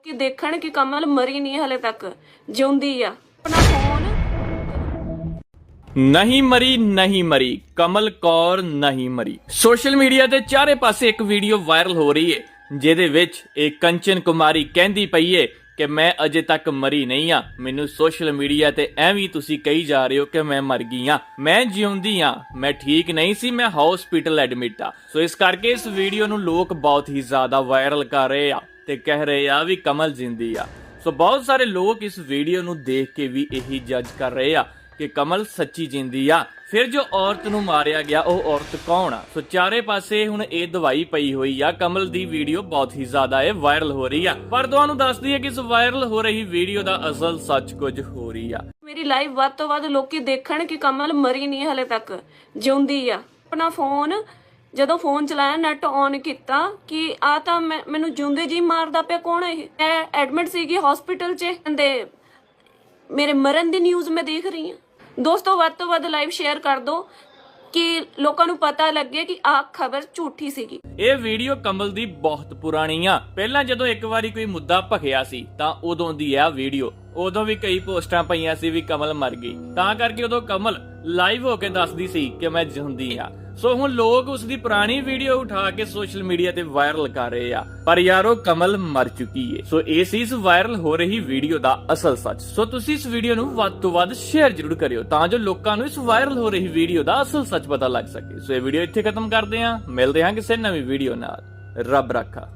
ਲੋਕੀ ਦੇਖਣ ਕਿ ਕਮਲ ਮਰੀ ਨਹੀਂ ਹਲੇ ਤੱਕ, ਜਿਉਂਦੀ ਆ। ਆਪਣਾ ਫੋਨ ਨਹੀਂ ਮਰੀ ਨਹੀਂ ਮਰੀ। ਕਮਲ ਕੌਰ ਨਹੀਂ ਮਰੀ। ਸੋਸ਼ਲ ਮੀਡੀਆ ਤੇ ਚਾਰੇ ਪਾਸੇ ਇੱਕ ਵੀਡੀਓ ਵਾਇਰਲ ਹੋ ਰਹੀ ਹੈ ਜਿਹਦੇ ਵਿੱਚ ਇੱਕ ਕੰਚਨ ਕੁਮਾਰੀ ਕਹਿੰਦੀ ਪਈ ਏ ਕਿ ਮੈਂ ਅਜੇ ਤੱਕ ਮਰੀ ਨਹੀਂ ਆ। ਮੈਨੂੰ ਸੋਸ਼ਲ ਮੀਡੀਆ ਤੇ ਐਵੇਂ ਤੁਸੀਂ ਕਹੀ ਜਾ ਰਹੇ ਹੋ ਕਿ ਮੈਂ ਮਰ ਗਈ ਆ। ਮੈਂ ਜਿਉਂਦੀ ਆ, ਮੈਂ ਠੀਕ ਨਹੀਂ ਸੀ, ਮੈਂ ਹਸਪੀਟਲ ਐਡਮਿਟ ਆ। ਸੋ ਇਸ ਕਰਕੇ ਇਸ ਵੀਡੀਓ ਨੂੰ ਲੋਕ ਬਹੁਤ ਹੀ ਜ਼ਿਆਦਾ ਵਾਇਰਲ ਕਰ ਰਹੇ ਆ। ਤੇ ਕਹਿ ਰਹੇ ਆ ਵੀ ਕਮਲ ਜਿੰਦੀ ਆ। ਸੋ ਬਹੁਤ ਸਾਰੇ ਲੋਕ ਇਸ ਵੀਡੀਓ ਨੂੰ ਦੇਖ ਕੇ ਵੀ ਇਹੀ ਜੱਜ ਕਰ ਰਹੇ ਆ ਕਿ ਕਮਲ ਸੱਚੀ ਜਿੰਦੀ ਆ। ਫਿਰ ਜੋ ਔਰਤ ਨੂੰ ਮਾਰਿਆ ਗਿਆ, ਉਹ ਔਰਤ ਕੌਣ ਆ? ਸੋ ਚਾਰੇ ਪਾਸੇ ਹੁਣ ਇਹ ਦਵਾਈ ਪਈ ਹੋਈ ਆ। ਕਮਲ ਦੀ ਵੀਡੀਓ ਬਹੁਤ ਹੀ ਜ਼ਿਆਦਾ ਇਹ ਵਾਇਰਲ ਹੋ ਰਹੀ ਆ। ਪਰ ਤੁਹਾਨੂੰ ਦੱਸਦੀ ਹੈ ਕਿ ਇਸ ਵਾਇਰਲ ਹੋ ਰਹੀ ਵੀਡੀਓ ਦਾ ਅਸਲ ਸੱਚ ਕੁਝ ਹੋ ਰਹੀ ਆ। ਮੇਰੀ ਲਾਈਵ ਵੱਧ ਤੋਂ ਵੱਧ ਲੋਕੀ ਦੇਖਣ ਕਿ ਕਮਲ ਮਰੀ ਨਹੀਂ ਹਲੇ ਤੱਕ, ਜਿਉਂਦੀ ਆ। ਆਪਣਾ ਫੋਨ ਜਦੋਂ ਫੋਨ ਚਲਾਇਆ ਨੈਟ ਔਨ ਕੀਤਾ ਕਿ ਆ ਤਾਂ ਮੈਨੂੰ ਜਿਉਂਦੇ ਜੀ ਮਾਰਦਾ ਪਿਆ ਕੌਣ ਇਹ? ਮੈਂ ਐਡਮਿਟ ਸੀਗੀ ਹਸਪੀਟਲ 'ਚ ਤੇ ਮੇਰੇ ਮਰਨ ਦੀ ਨਿਊਜ਼ ਮੈਂ ਦੇਖ ਰਹੀ ਹਾਂ। ਦੋਸਤੋ, ਵੱਧ ਤੋਂ ਵੱਧ ਲਾਈਵ ਸ਼ੇਅਰ ਕਰ ਦਿਓ ਕਿ ਲੋਕਾਂ ਨੂੰ ਪਤਾ ਲੱਗੇ ਕਿ ਆਹ ਖਬਰ ਝੂਠੀ ਸੀਗੀ। ਇਹ ਵੀਡੀਓ ਕਮਲ ਦੀ ਬਹੁਤ ਪੁਰਾਣੀ ਆ। ਪਹਿਲਾਂ ਜਦੋਂ ਇੱਕ ਵਾਰੀ ਕੋਈ ਮੁੱਦਾ ਭਖਿਆ ਸੀ, ਤਾਂ ਉਦੋਂ ਦੀ ਆ ਵੀਡੀਓ ਉਦੋਂ ਵੀ ਕਈ ਪੋਸਟਾਂ ਪਈਆਂ ਸੀ ਵੀ ਕਮਲ ਮਰ ਗਈ। ਤਾਂ ਕਰਕੇ ਉਦੋਂ ਕਮਲ ਲਾਈਵ ਹੋ ਕੇ ਦੱਸਦੀ ਸੀ ਕਿ ਮੈਂ ਜਿਉਂਦੀ ਆ। ਸੋ ਹੁਣ ਲੋਕ ਉਸ ਦੀ ਪੁਰਾਣੀ ਵੀਡੀਓ ਉਠਾ ਕੇ ਸੋਸ਼ਲ ਮੀਡੀਆ ਤੇ ਵਾਇਰਲ ਕਰ ਰਹੇ ਆ। ਪਰ ਯਾਰੋ, ਕਮਲ ਮਰ ਚੁੱਕੀ ਏ। ਸੋ ਇਹ ਸੀ ਇਸ ਵਾਇਰਲ ਹੋ ਰਹੀ ਵੀਡੀਓ ਦਾ ਅਸਲ ਸੱਚ। ਸੋ ਤੁਸੀਂ ਇਸ ਵੀਡੀਓ ਨੂੰ ਵੱਧ ਤੋਂ ਵੱਧ ਸ਼ੇਅਰ ਜ਼ਰੂਰ ਕਰਿਓ, ਤਾਂ ਜੋ ਲੋਕਾਂ ਨੂੰ ਇਸ ਵਾਇਰਲ ਹੋ ਰਹੀ ਵੀਡੀਓ ਦਾ ਅਸਲ ਸੱਚ ਪਤਾ ਲੱਗ ਸਕੇ। ਸੋ ਇਹ ਵੀਡੀਓ ਇੱਥੇ ਖਤਮ ਕਰਦੇ ਹਾਂ। ਮਿਲਦੇ ਹਾਂ ਕਿਸੇ ਨਵੀਂ ਵੀਡੀਓ ਨਾਲ। ਰੱਬ ਰੱਖਾ।